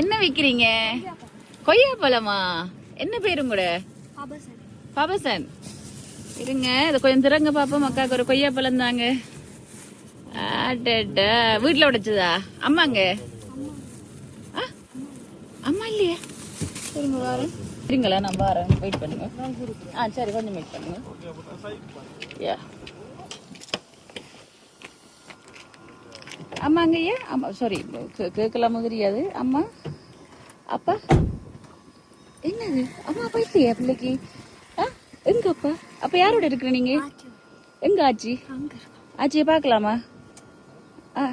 என்ன விக்கிறீங்க? கொய்யா பழமா? என்ன பேரும் கூட பாபசன். இருங்க இதை கொஞ்சம் திறங்க பாப்போம். அக்காவுக்கு ஒரு கொய்யா பழம் தாங்க. வீட்டில் வீட்டுல உடைச்சதா? அம்மாங்க? ஆ? அம்மா இல்லையா. சரிங்க வரேன். சரிங்களா நான் வரேன். வெயிட் பண்ணுங்க. ஆ சரி கொஞ்சம் வெயிட் பண்ணுங்க. யா அம்மாங்க ஐயா அம்மா சாரி கேட்கலாமோ தெரியாது அம்மா அப்பா என்னது? அம்மா அப்பா இல்லையா பிள்ளைக்கு? ஆ எங்க அப்பா? அப்ப யாரோட இருக்கிற நீங்க? எங்க ஆச்சி? ஆச்சியை பார்க்கலாமா? ஆ.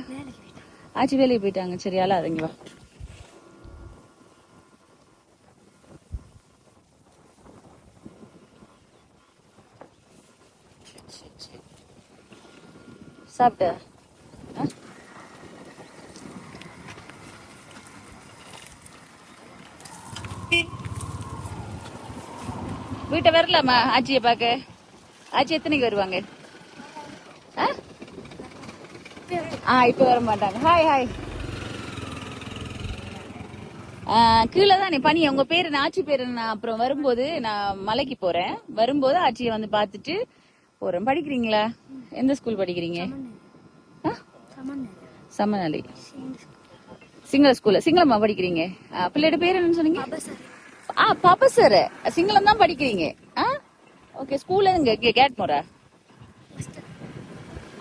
ஆச்சி வேலைக்கு போயிட்டாங்க. சரி அழாதீங்க வா. சாப்பிட்ட? வீட்டை வரலாமா? ஆச்சியை பார்க்க. ஆச்சி எத்தனைக்கு வருவாங்க? ஆ? இப்போ வர மாட்டாங்க. ஹாய் ஹாய் கீழே தானே பனி. உங்க பேரு என்ன? ஆச்சி பேரு நான் அப்புறம் வரும்போது நான் மலைக்கு போறேன். வரும்போது ஆச்சியை வந்து பார்த்துட்டு போறேன். படிக்கிறீங்களா? எந்த ஸ்கூல் படிக்கிறீங்க? சமநலி சிங்கள ஸ்கூல்ல சிங்களமா படிக்கிறீங்க? பிள்ளையோட பேர் என்னன்னு சொன்னீங்க? ஆ பாப்பா சார் சிங்களம் தான் படிக்கிறீங்க. ஆ? ஓகே ஸ்கூல்ல இங்க கேட்மோரா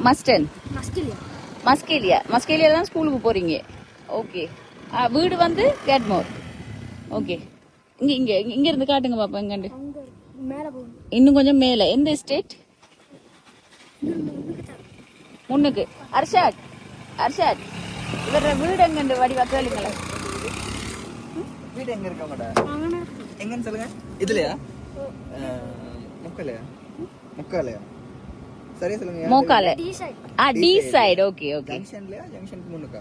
மஸ்டன் மஸ்கிலியா மஸ்கேலியா மஸ்கேலியா தான் ஸ்கூலுக்கு போறீங்க. ஓகே வீடு வந்து கேட்மோர் ஓகே இங்க இங்க இங்க- இருந்து காட்டுங்க பாப்பா எங்கண்டு இன்னும் கொஞ்சம் மேல. எந்த ஸ்டேட் முன்னுக்கு அர்ஷாத் அர்ஷாத் இவர வீடு எங்கண்டு வடிவா? கேளுங்களேன் வீடு எங்க இருக்க மாட்டா அங்கே எங்கன்னு சொல்லுங்க. இதுலயா? முக்கலையா? முக்காலையா? சரியா சொல்லுங்க. மோக்கால. T side. ஆ டி சைடு. Okay okay. ஜங்ஷன்லயா? ஜங்ஷனுக்கு முன்னுக்கா?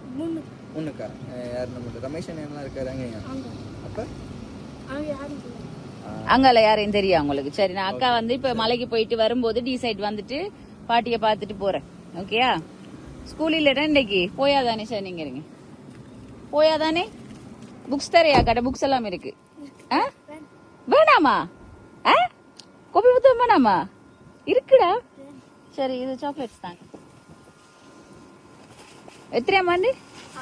முன்னுக்கா? யார் நம்ம ரமேஷ் அண்ணன் இருக்காரு அங்க. அப்ப. அங்கால யாரையும் தெரியும் உங்களுக்கு? சரி நான் அக்கா வந்து இப்ப மலைக்கு போயிட்டு வரும்போது டி சைடு வந்துட்டு பாட்டிய பார்த்துட்டு போறேன். ஓகேயா? ஸ்கூல் இல்லைடா இன்னைக்கு? போயாதானே சார் நீங்க இருங்க. போயாதானே? புக்ஸ் தரையா? கடை புக்ஸ் எல்லாம் இருக்கு. ஆ? வேணாமா? ஆ? கோபி புத்தகம் வேணாமா? இருக்குடா. சரி இது சாக்லேட்ஸ் தாங்க எத்தனை ஆண்டு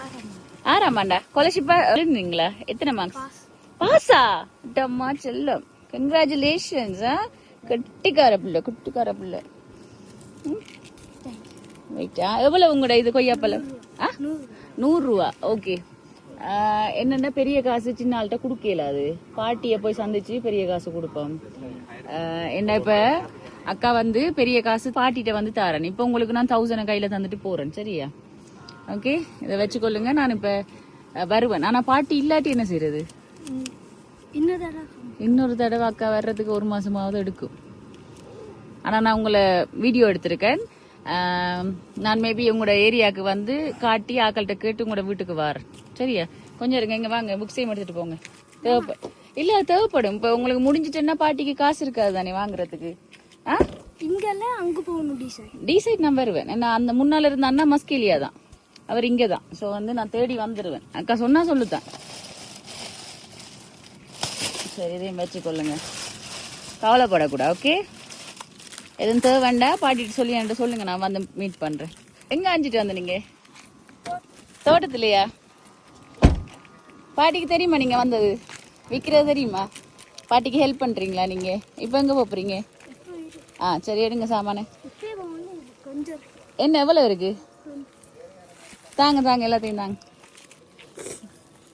ஆறாம் ஆறாம் ஆண்டா கொலஷிப்பா எழுதுனீங்களா? எத்தனை மார்க்ஸ் பாஸா டம்மா செல்லம். கங்க்ராச்சுலேஷன்ஸ் கட்டிக்கார பிள்ளை குட்டிக்கார பிள்ளை. ரைட்டா எவ்வளவு உங்களோட இது கொய்யாப்பழம்? ஆ? நூறு நூறு ரூபா ஓகே என்னென்ன பெரிய காசு? சின்ன ஆள்கிட்ட கொடுக்கல அது. பாட்டியை போய் சந்திச்சு பெரிய காசு கொடுப்போம். என்ன இப்ப? அக்கா வந்து பெரிய காசு பாட்டிட்ட வந்து தரேன். இப்போ உங்களுக்கு நான் தௌசண்ட் கையில தந்துட்டு போறேன். சரியா? ஓகே இதை வச்சுக்கொள்ளுங்க. நான் இப்ப வருவேன். ஆனா பாட்டி இல்லாட்டி என்ன செய்யறது. இன்னொரு தடவை. அக்கா வர்றதுக்கு ஒரு மாசமாவது எடுக்கும். ஆனா நான் உங்களை வீடியோ எடுத்திருக்கேன். நான் மேபி உங்களோட ஏரியாவுக்கு வந்து காட்டி ஆக்கள்கிட்ட கேட்டு உங்களோட வீட்டுக்கு வரேன். சரியா? கொஞ்சம் இருங்க இங்க வாங்க புக்ஸையும் எடுத்துட்டு போங்க. தேவைப்படும் இல்ல தேவைப்படும். இப்ப உங்களுக்கு முடிஞ்சிட்டுன்னா பாட்டிக்கு காசு இருக்காது தானே வாங்குறதுக்கு? ஆ? இங்கெல்லாம் அங்க போகணும் டி சைட் டிசைட் நான் வருவேன். நான் அந்த முன்னால இருந்த அண்ணா மஸ்கேலியா தான். அவர் இங்கே தான். ஸோ வந்து நான் தேடி வந்துடுவேன் அக்கா சொன்னா சொல்லுதான். சரி இதையும் வச்சுக்கொள்ளுங்க. கவலைப்படக்கூடாது ஓகே எதுவும் தேவை வேண்டாம் பாட்டிட்டு சொல்லி என்கிட்ட சொல்லுங்க நான் வந்து மீட் பண்றேன். எங்க அஞ்சிட்டு வந்த நீங்க தோட்டத்திலையா? பாட்டிக்கு தெரியுமா நீங்க வந்தது? விற்கிறது தெரியுமா? பாட்டிக்கு ஹெல்ப் பண்றீங்களா நீங்க? இப்போ எங்க போறீங்க? ஆ சரி எடுங்க சாமானு. என்ன எவ்வளவு இருக்கு? தாங்க தாங்க எல்லாத்தையும் தாங்க.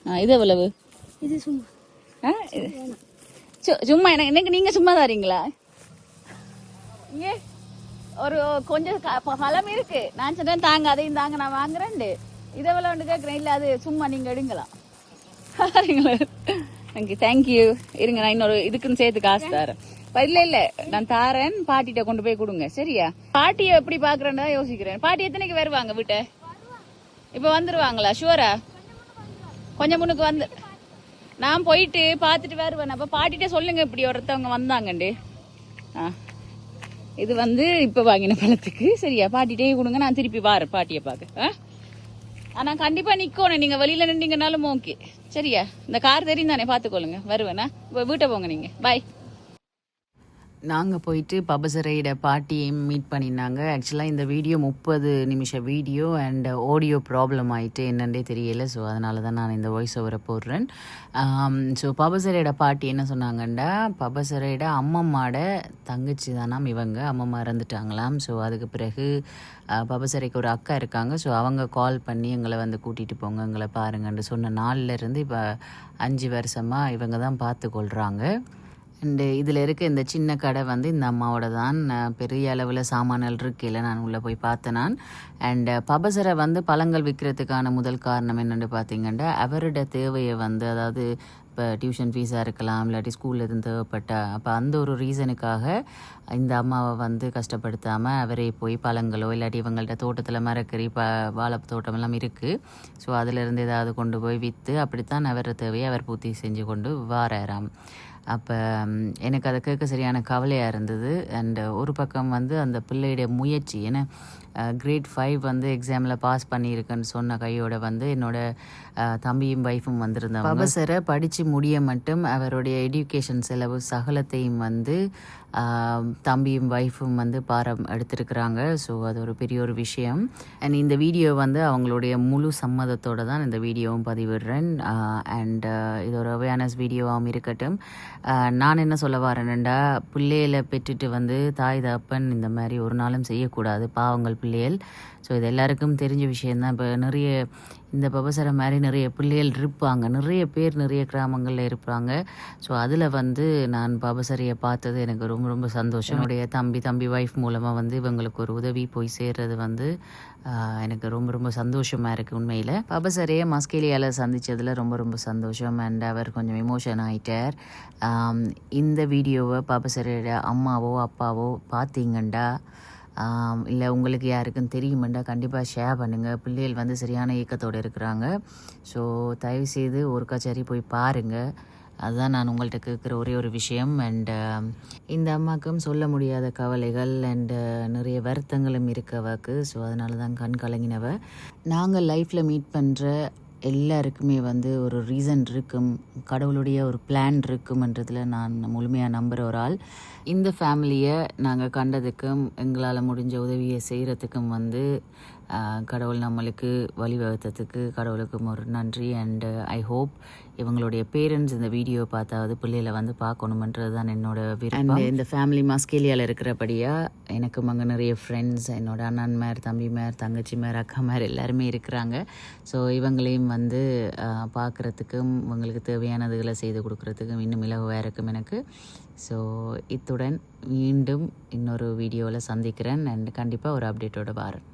ஆ இது எவ்வளவு? இது சும்மா. ஆ சும்மா எனக்கு எனக்கு நீங்க சும்மா தாரீங்களா ஏ ஒரு கொஞ்சம் பழம் இருக்கு. நான் சொன்னேன் தாங்க அதையும் தாங்க நான் வாங்குறேன்டு இதை விளாண்டு ஒன்று கேட்குறேன் இல்லை அது சும்மா நீங்க எடுங்களாம் சரிங்களா தேங்க்யூ இருங்க நான் இன்னொரு இதுக்குன்னு சேர்த்து காசு தரேன். இல்லை இல்லை நான் தாரேன். பாட்டிகிட்ட கொண்டு போய் கொடுங்க. சரியா? பாட்டியை எப்படி பாக்குறேன்னு யோசிக்கிறேன். பாட்டி எத்தனைக்கு வருவாங்க வீட்டை? இப்போ வந்துருவாங்களா? ஷுவரா கொஞ்சம் முன்னுக்கு வந்து நான் போயிட்டு பார்த்துட்டு வருவேன். அப்போ பாட்டிட்ட சொல்லுங்க இப்படி ஒருத்தவங்க வந்தாங்கண்டு. ஆ. இது வந்து இப்போ வாங்கின பழத்துக்கு. சரியா? பாட்டிட்டே கொடுங்க நான் திருப்பி வாரேன் பாட்டியை பார்க்க. ஆ? ஆனா கண்டிப்பா நிக்கணும் நீங்க வெளியில நின்றீங்கனாலும் ஓகே சரியா? இந்த கார் தெரியும் தானே பாத்துக்கொள்ளுங்க வருவேனா வீட்டை போங்க நீங்க. பாய் நாங்கள் போயிட்டு பபசரையோட பாட்டியையும் மீட் பண்ணியிருந்தாங்க ஆக்சுவலாக இந்த வீடியோ முப்பது நிமிஷ வீடியோ அண்ட் ஆடியோ ப்ராப்ளம் ஆயிட்டு என்னென்னே தெரியல. ஸோ அதனால தான் நான் இந்த வாய்ஸ் ஓவரை போடுறேன். Um, ஸோ பபசரையிட பாட்டி என்ன சொன்னாங்கண்டா? பபசரையோட அம்மம்மாட தங்கச்சி தானாம் இவங்க. அம்மம்மா இறந்துட்டாங்களாம். ஸோ அதுக்கு பிறகு பபசரைக்கு ஒரு அக்கா இருக்காங்க. ஸோ அவங்க கால் பண்ணி எங்களை வந்து கூட்டிகிட்டு போங்க. எங்களை பாருங்கன்னு சொன்ன நாளிலேருந்து இப்போ அஞ்சு வருஷமாக இவங்க தான் பார்த்து கொள்கிறாங்க அண்டு இதில் இருக்க இந்த சின்ன கடை வந்து இந்த அம்மாவோட தான். பெரிய அளவில் சாமான்கள் இருக்கையில் நான் உள்ளே போய் பார்த்தேன் நான். அண்டு பபசரை வந்து பழங்கள் விற்கிறதுக்கான முதல் காரணம் என்னென்னு பார்த்தீங்கன்னா அவரோட தேவையை வந்து அதாவது இப்போ டியூஷன் ஃபீஸாக இருக்கலாம் இல்லாட்டி ஸ்கூலில் இருந்து தேவைப்பட்ட அப்போ அந்த ஒரு ரீசனுக்காக இந்த அம்மாவை வந்து கஷ்டப்படுத்தாமல் அவரே போய் பழங்களோ இல்லாட்டி இவங்கள்ட்ட தோட்டத்தில் மரக்கறி ப வாழை தோட்டமெல்லாம் இருக்குது ஸோ அதிலிருந்து ஏதாவது கொண்டு போய் விற்று அப்படித்தான் அவர் தேவையை அவர் பூர்த்தி செஞ்சு கொண்டு வாராராம். அப்போ எனக்கு அதை கேட்க சரியான கவலையாக இருந்தது. அண்டு ஒரு பக்கம் வந்து அந்த பிள்ளையுடைய முயற்சி ஏன்னா கிரேட் ஃபைவ் வந்து எக்ஸாமில் பாஸ் பண்ணியிருக்கேன்னு சொன்ன கையோட வந்து என்னோட தம்பியும் ஒய்ஃபும் வந்திருந்தாங்க பபசரை படித்து முடிய மட்டும் அவருடைய எடியூகேஷன் செலவு சகலத்தையும் வந்து தம்பியும் ஒய்ஃபும் வந்து பாரம் எடுத்திருக்கிறாங்க. ஸோ அது ஒரு பெரிய ஒரு விஷயம். அண்ட் இந்த வீடியோ வந்து அவங்களுடைய முழு சம்மதத்தோடு தான் இந்த வீடியோவும் பதிவிடுறேன். அண்ட் இது ஒரு அவேர்னஸ் வீடியோவாகவும் இருக்கட்டும். நான் என்ன சொல்ல வரேன்டா பிள்ளைகளை பெற்றுட்டு வந்து தாய் தப்பன் இந்த மாதிரி ஒரு நாளும் செய்யக்கூடாது பாவங்கள் பிள்ளைகள். ஸோ இது எல்லாருக்கும் தெரிஞ்ச விஷயந்தான் இப்போ நிறைய இந்த பபசரை மாதிரி நிறைய பிள்ளைகள் இருப்பாங்க. நிறைய பேர் நிறைய கிராமங்களில் இருப்பாங்க. ஸோ அதில் வந்து நான் பபசரியை பார்த்தது எனக்கு ரொம்ப ரொம்ப சந்தோஷம். என்னுடைய தம்பி தம்பி ஒய்ஃப் மூலமாக வந்து இவங்களுக்கு ஒரு உதவி போய் சேர்றது வந்து எனக்கு ரொம்ப ரொம்ப சந்தோஷமாக இருக்குது உண்மையில். பபசரையை மஸ்கேலியால் சந்தித்ததில் ரொம்ப ரொம்ப சந்தோஷம். அண்ட் அவர் கொஞ்சம் எமோஷன் ஆகிட்டார் இந்த வீடியோவை பபசரையோட அம்மாவோ அப்பாவோ பார்த்தீங்கண்டா? இல்லை உங்களுக்கு யாருக்கும் தெரியுமெண்டா கண்டிப்பாக ஷேர் பண்ணுங்கள் பிள்ளைகள் வந்து சரியான இயக்கத்தோடு இருக்கிறாங்க. ஸோ தயவுசெய்து ஒருக்கா சரி போய் பாருங்கள் அதுதான் நான் உங்கள்கிட்ட கேட்குற ஒரே ஒரு விஷயம். அண்டு இந்த அம்மாக்கும் சொல்ல முடியாத கவலைகள் அண்டு நிறைய வருத்தங்களும் இருக்கவாக்கு ஸோ அதனால தான் கண் கலங்கினவ. நாங்கள் லைஃப்பில் மீட் பண்ணுற எல்லாருக்குமே வந்து ஒரு ரீசன் இருக்கும் கடவுளுடைய ஒரு பிளான் இருக்கும்ன்றதில் நான் முழுமையாக நம்புகிற ஒரு ஆள். இந்த ஃபேமிலியை நாங்கள் கண்டதுக்கும் எங்களால் முடிஞ்ச உதவியை செய்கிறதுக்கும் வந்து கடவுள் நம்மளுக்கு வழிவகுத்ததுக்கு கடவுளுக்கும் ஒரு நன்றி. அண்டு ஐ ஹோப் இவங்களுடைய பேரண்ட்ஸ் இந்த வீடியோ பார்த்தாவது பிள்ளையில வந்து பார்க்கணுமன்றது தான் என்னோட விருப்பம். இந்த ஃபேமிலி மாஸ்கேலியாவில் இருக்கிறபடியாக எனக்கும் அங்கே நிறைய ஃப்ரெண்ட்ஸ் என்னோட அண்ணன்மார் தம்பிமார் தங்கச்சிமார் அக்காமார் எல்லாருமே இருக்கிறாங்க. ஸோ இவங்களையும் வந்து பார்க்குறதுக்கும் இவங்களுக்கு தேவையானதுகளை செய்து கொடுக்குறதுக்கும் இன்னும் இலகுவாக இருக்கும் எனக்கு. ஸோ இத்துடன் மீண்டும் இன்னொரு வீடியோவில் சந்திக்கிறேன். அண்ட் கண்டிப்பாக ஒரு அப்டேட்டோட வாரேன்.